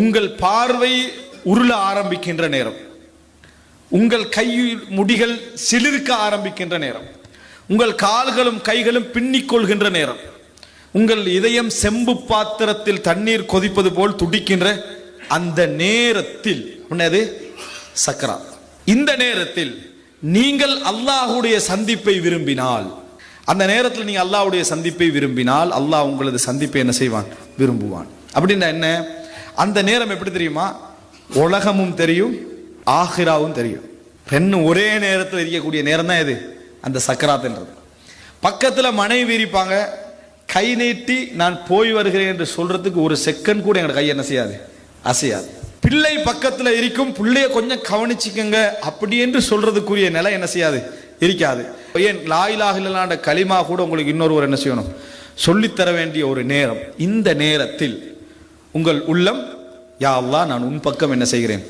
உங்கள் பார்வை உருள ஆரம்பிக்கின்ற நேரம். உங்கள் கை முடிகள் சிலிர்க்க ஆரம்பிக்கின்ற நேரம். உங்கள் கால்களும் கைகளும் பின்னிக் கொள்கின்ற நேரம். உங்கள் இதயம் செம்பு பாத்திரத்தில் தண்ணீர் கொதிப்பது போல் துடிக்கின்ற அந்த நேரத்தில் என்னது? சக்கரா. இந்த நேரத்தில் நீங்கள் அல்லாஹ்வுடைய சந்திப்பை விரும்பினால் அந்த நேரத்தில் நீங்கள் அல்லாஹுடைய சந்திப்பை விரும்பினால் அல்லாஹ் உங்களது சந்திப்பை என்ன செய்வான்? விரும்புவான். அப்படின்னா என்ன? அந்த நேரம் எப்படி தெரியுமா? உலகமும் தெரியும் ஆஹிராவும் தெரியும். ரெண்டும் ஒரே நேரத்தில் இருக்கக்கூடிய நேரம் தான் இது அந்த சக்கராத்துன்றது. பக்கத்தில் மனைவி இருப்பாங்க கை நீட்டி நான் போய் வருகிறேன் என்று சொல்றதுக்கு ஒரு செகண்ட் கூட எங்களோட கை என்ன செய்யாது? அசையாது. பிள்ளை பக்கத்தில் இருக்கும் பிள்ளைய கொஞ்சம் கவனிச்சுக்கங்க அப்படி என்று சொல்றதுக்குரிய நிலை என்ன செய்யாது? இருக்காது ஏன்? லாயிலாக இல்லைனாண்ட களிமா கூட உங்களுக்கு இன்னொருவர் என்ன செய்யணும்? சொல்லித்தர வேண்டிய ஒரு நேரம். இந்த நேரத்தில் உங்கள் உள்ளம் யா அல்லாஹ் நான் உன் பக்கம் என்ன செய்கிறேன்?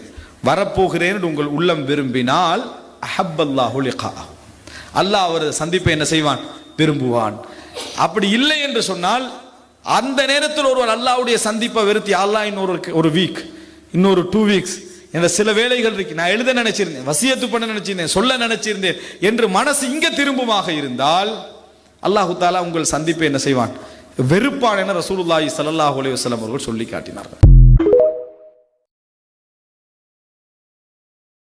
வரப்போகிறேன் உங்கள் உள்ளம் விரும்பினால் அஹப்பல்லாஹு லிகா அல்லாஹ் அவரது சந்திப்பை என்ன செய்வான்? விரும்புவான். அப்படி இல்லை என்று சொன்னால் அந்த நேரத்தில் ஒருவர் அல்லாவுடைய சந்திப்பை வெறுத்தி அல்லாஹ் இன்னொரு ஒரு வீக் இன்னொரு டூ வீக்ஸ் இந்த சில வேலைகள் இருக்கு. நான் எழுத நினைச்சிருந்தேன் வசியத்து பண்ண நினைச்சிருந்தேன் சொல்ல நினைச்சிருந்தேன் என்று மனசு இங்க திரும்புமாக இருந்தால் அல்லாஹு தாலா உங்கள் சந்திப்பை என்ன செய்வான்? வெறுப்பான என ரசூலுல்லாஹி சல்லாஹூ அலைஹி வஸல்லம் அவர்கள் சொல்லி காட்டினார்கள்.